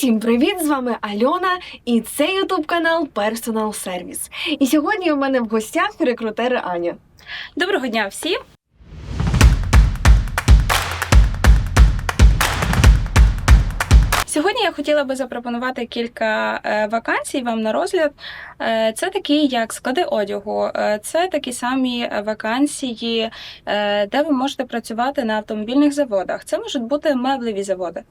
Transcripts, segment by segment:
Усім привіт! З вами Альона, і це Ютуб канал Personal Service. І сьогодні у мене в гостях рекрутер Аня. Доброго дня всім! Я хотіла би запропонувати кілька е, вакансій вам на розгляд. Е, Це такі, як склади одягу, е, це такі самі вакансії, де ви можете працювати на автомобільних заводах. Це можуть бути меблеві заводи.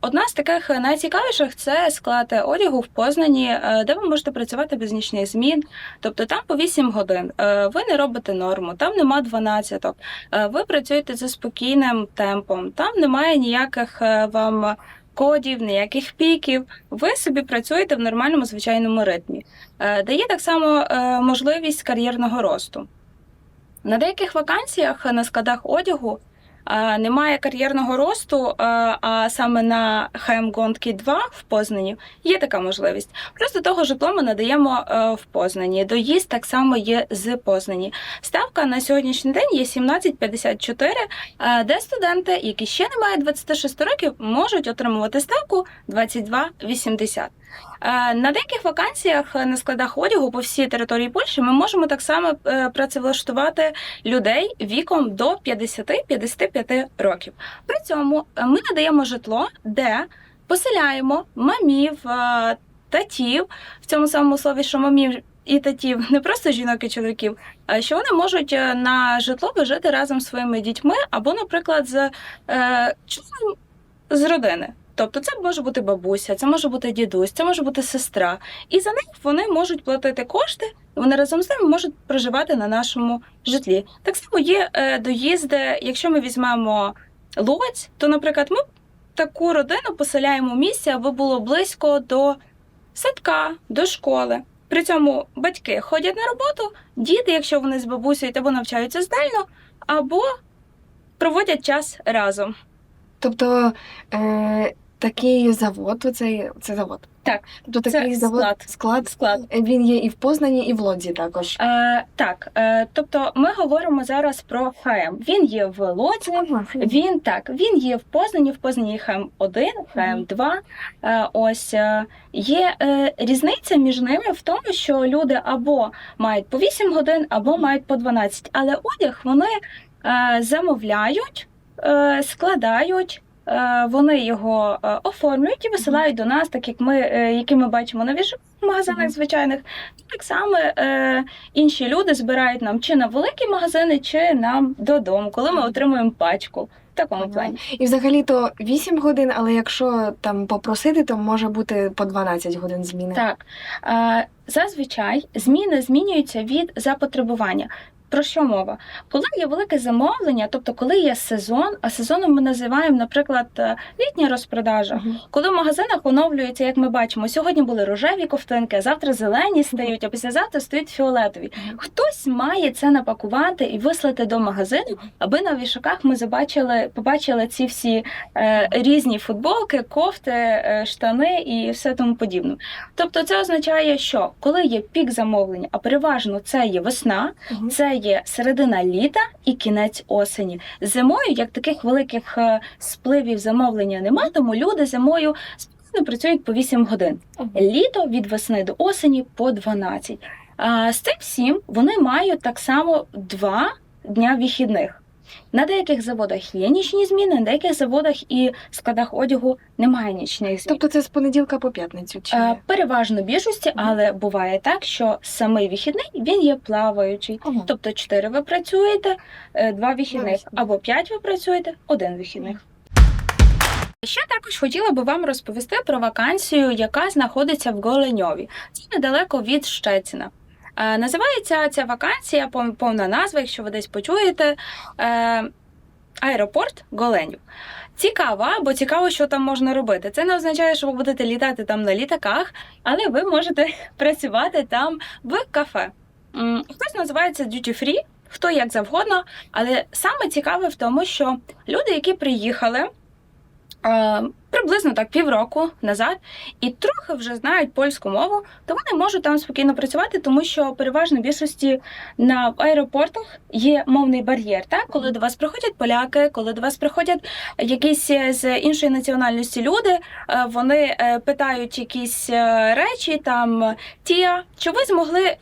Одна з таких найцікавіших це склад одягу в Познані, де ви можете працювати без нічних змін. Тобто там по 8 годин. Ви не робите норму, там нема 12. Е, Ви працюєте за спокійним темпом, там немає ніяких вам кодів, ніяких піків. Ви собі працюєте в нормальному звичайному ритмі. Е, Дає так само е, можливість кар'єрного росту. На деяких вакансіях на складах одягу е, немає кар'єрного росту, а саме на ХМ Гонки 2 в Познані є така можливість. Просто того житло ми надаємо е, в Познані. Доїзд так само є з Познані. Ставка на сьогоднішній день є 17,54, е, де студенти, які ще не мають 26 років, можуть отримувати ставку 22,80. Е, На деяких вакансіях е, на складах одягу по всій території Польщі ми можемо так само е, працевлаштувати людей віком до 50-55 років. При цьому ми надаємо житло, де поселяємо мамів, татів в цьому самому слові, що мамів. І татів, не просто жінок і чоловіків, а що вони можуть на житло жити разом з своїми дітьми, або, наприклад, з членом з родини. Тобто це може бути бабуся, це може бути дідусь, це може бути сестра. І за них вони можуть платити кошти, вони разом з ними можуть проживати на нашому житлі. Так само є е, доїзди, якщо ми візьмемо Луць, то, наприклад, ми таку родину поселяємо в місці, аби було близько до садка, до школи. При цьому батьки ходять на роботу, діти, якщо вони з бабусею, або навчаються здально, або проводять час разом. Тобто е, такий завод, оцей, це завод. Так, Тобто це такий завод, склад. склад, Склад. е, він є і в Познані, і в Лодзі також. Е, так, е, тобто ми говоримо зараз про ХМ. Він є в Лодзі, він так, він є в Познані, в Познані ХМ 1, ХМ 2. Е, ось е, є е, різниця між ними в тому, що люди або мають по 8 годин, або мають по 12. Але одяг вони е, замовляють, е, складають. Е, Вони його е, оформлюють і висилають до нас, так як ми, е, які ми бачимо на віж- магазинах звичайних. Так само е, інші люди збирають нам чи на великі магазини, чи нам додому, коли ми отримуємо пачку. В такому Ага. плані. І взагалі то 8 годин, але якщо там попросити, то може бути по 12 годин зміни. Так. Е, зазвичай зміни змінюються від запотребування. Про що мова? Коли є велике замовлення, тобто коли є сезон, а сезоном ми називаємо, наприклад, е, літня розпродажа. Мгм. Коли в магазинах оновлюється, як ми бачимо, сьогодні були рожеві ковтинки, а завтра зелені стають, а післязавтра стають фіолетові. Хтось має це напакувати і вислати до магазину, аби на вішаках ми забачили, побачили ці всі е, різні футболки, кофти, е, штани і все тому подібне. Тобто, це означає, що коли є пік замовлення, а переважно це є весна, Мгм. це є середина літа і кінець осені. Зимою, як таких великих е, спливів замовлення немає, тому люди зимою спокійно працюють по 8 годин. Літо від весни до осені по 12. А з цим всім вони мають так само два дня вихідних. На деяких заводах є нічні зміни, на деяких заводах і складах одягу немає нічних змін. Тобто це з понеділка по п'ятницю чи Е, Переважно більшості, але буває так, що самий вихідний він є плаваючий. Ага. Тобто 4 ви працюєте, 2 вихідних, вихідних. або 5 ви працюєте, один вихідних. Ще також хотіла би вам розповісти про вакансію, яка знаходиться в Голеньові. Це недалеко від Щеціна. Е, називається ця вакансія, пов- повна назва, якщо ви десь почуєте, е, аеропорт Голенів. Цікава, бо цікаво, що там можна робити. Це не означає, що ви будете літати там на літаках, але ви можете працювати там в кафе. Хтось називається duty free, хто як завгодно, але саме цікаве в тому, що люди, які приїхали, е, приблизно так півроку назад і трохи вже знають польську мову, то вони можуть там спокійно працювати, тому що переважно в більшості на аеропортах є мовний бар'єр. Так, коли до вас приходять поляки, коли до вас приходять якісь е, з іншої національності люди, е, вони е, питають якісь речі, там тія, чи ви змогли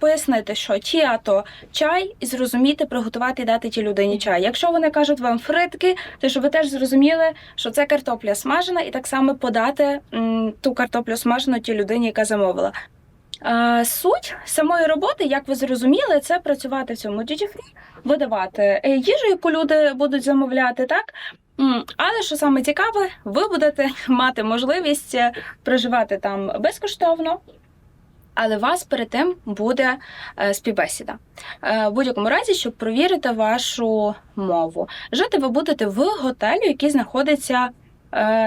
пояснити, що тія то чай, і зрозуміти, приготувати і дати тій людині чай. Якщо вони кажуть вам фритки, то щоб ви теж зрозуміли, що це картопля смажена, і так само подати ту картоплю смажену тій людині, яка замовила. Суть самої роботи, як ви зрозуміли, це працювати в цьому duty free, видавати е, їжу, яку люди будуть замовляти, так. Але що саме цікаве, ви будете мати можливість е, проживати там безкоштовно. Але вас перед тим буде е, співбесіда. В будь-якому разі, щоб провірити вашу мову. Жити ви будете в готелі, який знаходиться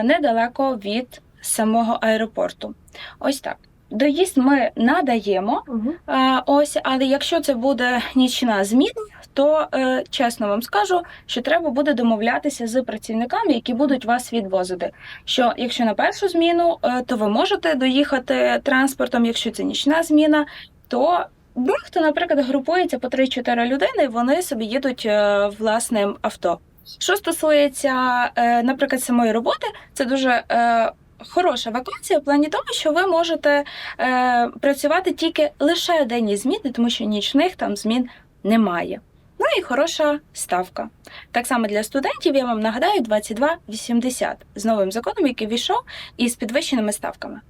недалеко від самого аеропорту. Ось так. Доїзд ми надаємо, Угу. Е, Ось, але якщо це буде нічна зміна, то е, чесно вам скажу, що треба буде домовлятися з працівниками, які будуть вас відвозити. Що якщо на першу зміну, е, то ви можете доїхати транспортом, якщо це нічна зміна, то дехто, наприклад, групується по 3-4 людини, і вони собі їдуть е, власним авто. Що стосується, е, наприклад, самої роботи, це дуже е, хороша вакансія в плані того, що ви можете е, працювати тільки лише денні зміни, тому що нічних там змін немає. Ну і хороша ставка. Так само для студентів я вам нагадаю 22,80 з новим законом, який війшов, і з підвищеними ставками.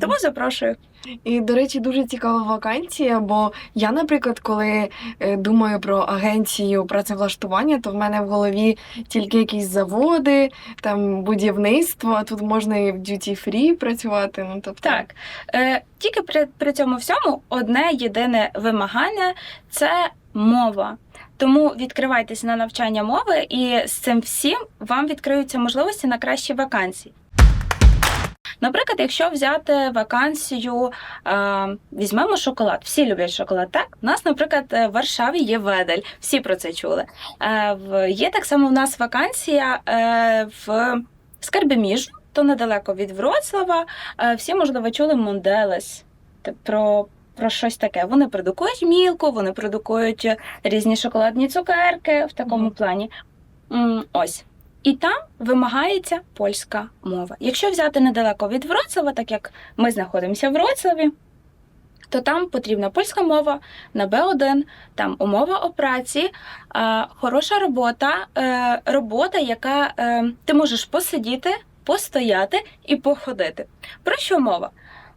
Тому запрошую. І, до речі, дуже цікава вакансія, бо я, наприклад, коли е, думаю про агенцію працевлаштування, то в мене в голові тільки якісь заводи, там будівництво, а тут можна і в duty free працювати. Ну, тобто, Так, е, тільки при, при цьому всьому одне єдине вимагання це мова. Тому відкривайтеся на навчання мови, і з цим всім вам відкриються можливості на кращі вакансії. Наприклад, якщо взяти вакансію, е, візьмемо шоколад. Всі люблять шоколад. Так, у нас, наприклад, е, в Варшаві є Ведель. Всі про це чули. Е, є так само в нас вакансія в Скарбеміжу, то недалеко від Вроцлава. Всі, можливо, чули Монделес про, про щось таке. Вони продукують мілку, вони продукують різні шоколадні цукерки в такому Мгм. плані. Ось. І там вимагається польська мова. Якщо взяти недалеко від Вроцлава, так як ми знаходимося в Вроцлаві, то там потрібна польська мова на Б1, там умова о праці, хороша робота, е, робота, яка е, ти можеш посидіти, постояти і походити. Про що мова?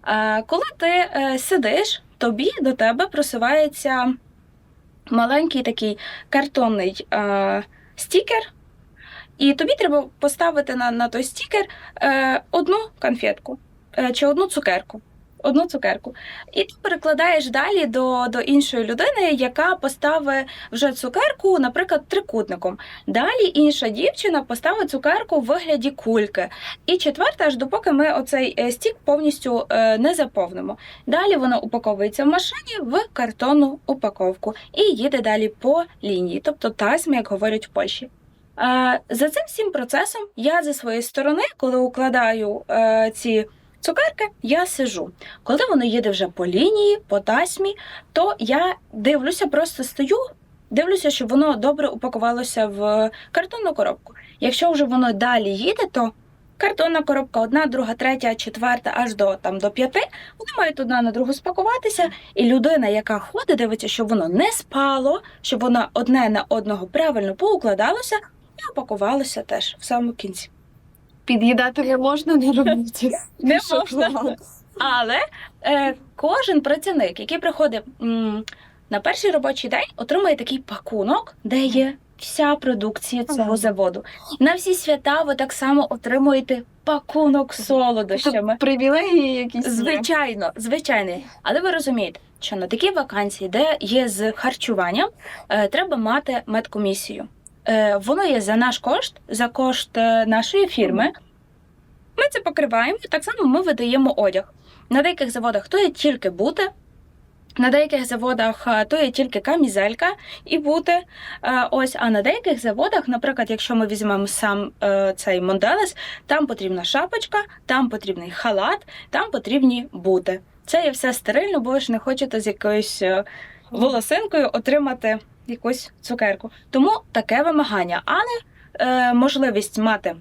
Е, Коли ти сидиш, тобі до тебе просувається маленький такий картонний стікер, і тобі треба поставити на, на той стікер е, одну конфетку е, чи одну цукерку. Одну цукерку. І ти перекладаєш далі до, до іншої людини, яка поставить вже цукерку, наприклад, трикутником. Далі інша дівчина поставить цукерку в вигляді кульки. І четверта, аж допоки ми оцей е, стік повністю е, не заповнимо. Далі воно упаковується в машині в картонну упаковку і їде далі по лінії, тобто тайсм, як говорять в Польщі. Е, За цим всім процесом я зі своєї сторони, коли укладаю е, ці цукерки, я сижу. Коли воно їде вже по лінії, по тасмі, то я дивлюся, просто стою, дивлюся, щоб воно добре упакувалося в картонну коробку. Якщо вже воно далі їде, то картонна коробка одна, друга, третя, четверта, аж до там до п'яти, вони мають одна на другу спакуватися, і людина, яка ходить, дивиться, щоб воно не спало, щоб воно одне на одного правильно поукладалося і упакувалося теж в самому кінці. Під'їдати не можна на роботі. Не можна. Але е, кожен працівник, який приходить м, на перший робочий день, отримує такий пакунок, де є вся продукція цього Ага. заводу. На всі свята ви так само отримуєте пакунок з солодощами. Тобто привілегії якісь. є. Звичайно, звичайно. Але ви розумієте, що на такі вакансії, де є з харчуванням, е, треба мати медкомісію. Е, воно є за наш кошт, за кошт е, нашої фірми. Ми це покриваємо, так само ми видаємо одяг. На деяких заводах то є тільки бути, На деяких заводах е, то є тільки камізелька і бути. Ось, а на деяких заводах, наприклад, якщо ми візьмемо сам цей Монделес, там потрібна шапочка, там потрібний халат, там потрібні бути. Це є все стерильно, бо ви ж не хочете з якоюсь волосинкою отримати якусь цукерку. Тому таке вимагання, але е, можливість мати.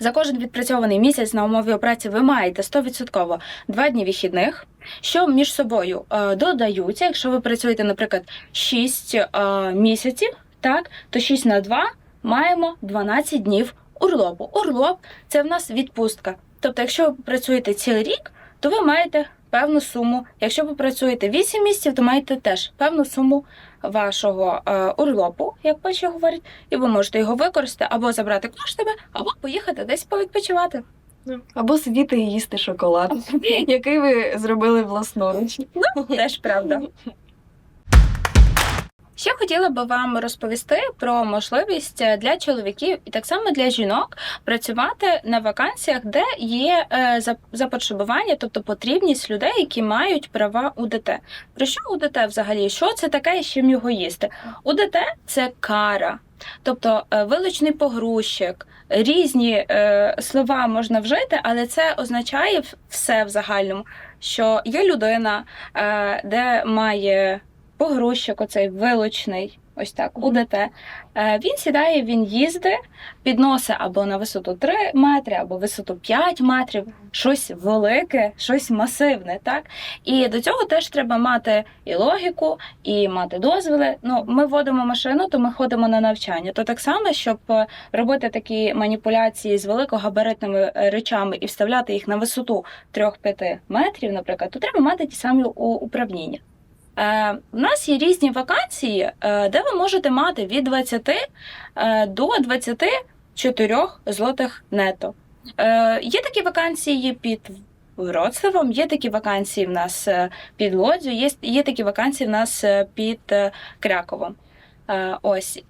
За кожен відпрацьований місяць на умові праці ви маєте 100% два дні вихідних, що між собою е, додаються. Якщо ви працюєте, наприклад, 6 е, місяців, так, то 6 на 2 маємо 12 днів урлопу. Урлоп це в нас відпустка. Тобто, якщо ви працюєте цілий рік, то ви маєте певну суму. Якщо ви працюєте 8 місяців, то маєте теж певну суму вашого е, урлопу, як паче говорять, і ви можете його використати або забрати коштами, або поїхати десь повідпочивати. Або сидіти і їсти шоколад, який ви зробили власноруч. Теж правда. Ще хотіла би вам розповісти про можливість для чоловіків і так само для жінок працювати на вакансіях, де є е, запотребування, тобто потрібність людей, які мають права УДТ. Про що УДТ взагалі? Що це таке і чим його їсти? УДТ це кара. Тобто е, вилучний погрузчик, різні е, слова можна вжити, але це означає все в загальному, що є людина, е, де має погрузчик, оцей вилучний, ось так. УДТ. Е, Він сідає, він їздить, підносить або на висоту 3 метри, або висоту 5 метрів, щось велике, щось масивне. Так? І до цього теж треба мати і логіку, і мати дозволи. Ну, ми водимо машину, то ми ходимо на навчання. То так само, щоб е, робити такі маніпуляції з великогабаритними е, речами і вставляти їх на висоту 3-5 метрів, наприклад, то треба мати ті самі управління. Е, у нас є різні вакансії, е, де ви можете мати від 20 е, до 24 злотих нето. Е, є такі вакансії під Вроцлавом, є такі вакансії в нас е, під Лодзю, є, є такі вакансії в нас е, під е, Кряковом. Е, ось.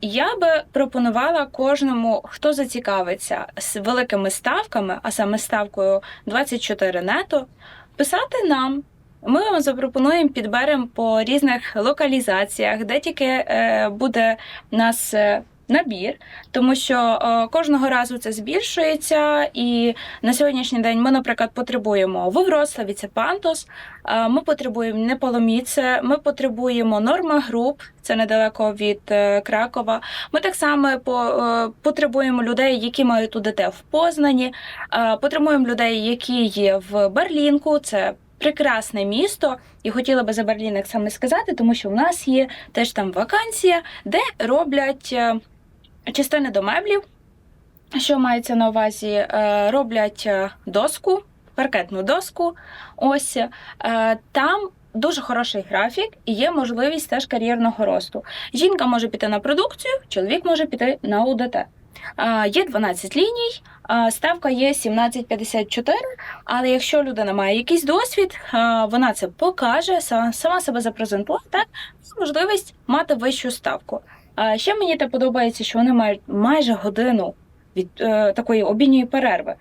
Я би пропонувала кожному, хто зацікавиться з великими ставками, а саме ставкою 24 нето, писати нам. Ми вам запропонуємо, підберемо по різних локалізаціях, де тільки е, буде у нас е, набір, тому що е, кожного разу це збільшується. І на сьогоднішній день ми, наприклад, потребуємо в Вроцлаві це Пантос, ми потребуємо Неполоміце, ми потребуємо Норма Груп, це недалеко від Кракова. Ми так само по, потребуємо людей, які мають УДТ в Познані, потребуємо людей, які є в Берлінку. Це прекрасне місто, і хотіла би за Берлінок саме сказати, тому що в нас є теж там вакансія, де роблять е, частини до меблів. Що мається на увазі? Е, Роблять е, доску, паркетну доску. Ось там. Дуже хороший графік і є можливість теж кар'єрного росту. Жінка може піти на продукцію, чоловік може піти на УДТ. Є 12 ліній, ставка є 17,54, але якщо людина має якийсь досвід, вона це покаже, сама себе запрезентує, так можливість мати вищу ставку. Ще мені те подобається, що вони мають майже годину від е, такої обідньої перерви,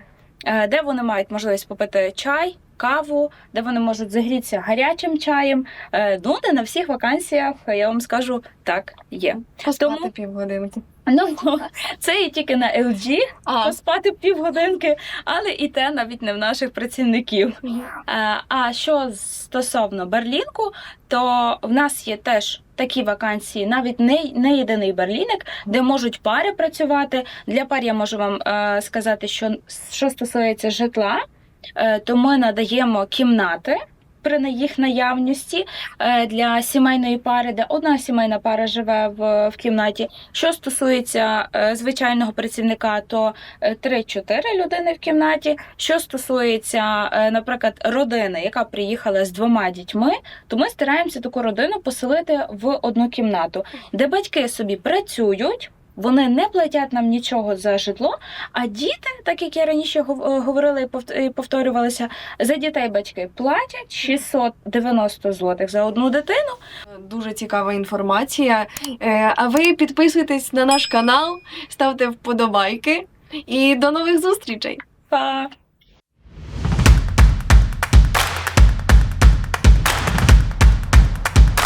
е, де вони мають можливість попити чай, каву, де вони можуть загрітися гарячим чаєм. Е, ну, не на всіх вакансіях, я вам скажу, так є. Поспати Тому- півгодинки. Ну, це і тільки на LG, А, поспати півгодинки, але і те навіть не в наших працівників. Е, А що стосовно Берлінку, то в нас є теж такі вакансії, навіть не, не єдиний Берлінок, де можуть пари працювати. Для пар я можу вам е, сказати, що що стосується житла, е, то ми надаємо кімнати. При їх наявності е, для сімейної пари, де одна сімейна пара живе в, в кімнаті. Що стосується е, звичайного працівника, то е, 3-4 людини в кімнаті. Що стосується, е, наприклад, родини, яка приїхала з двома дітьми, то ми стараємося таку родину поселити в одну кімнату, де батьки собі працюють. Вони не платять нам нічого за житло, а діти, так як я раніше е, говорила і повторювалася, за дітей батьки платять 690 злотих за одну дитину. Дуже цікава інформація. Е, А ви підписуйтесь на наш канал, ставте вподобайки і до нових зустрічей! Па!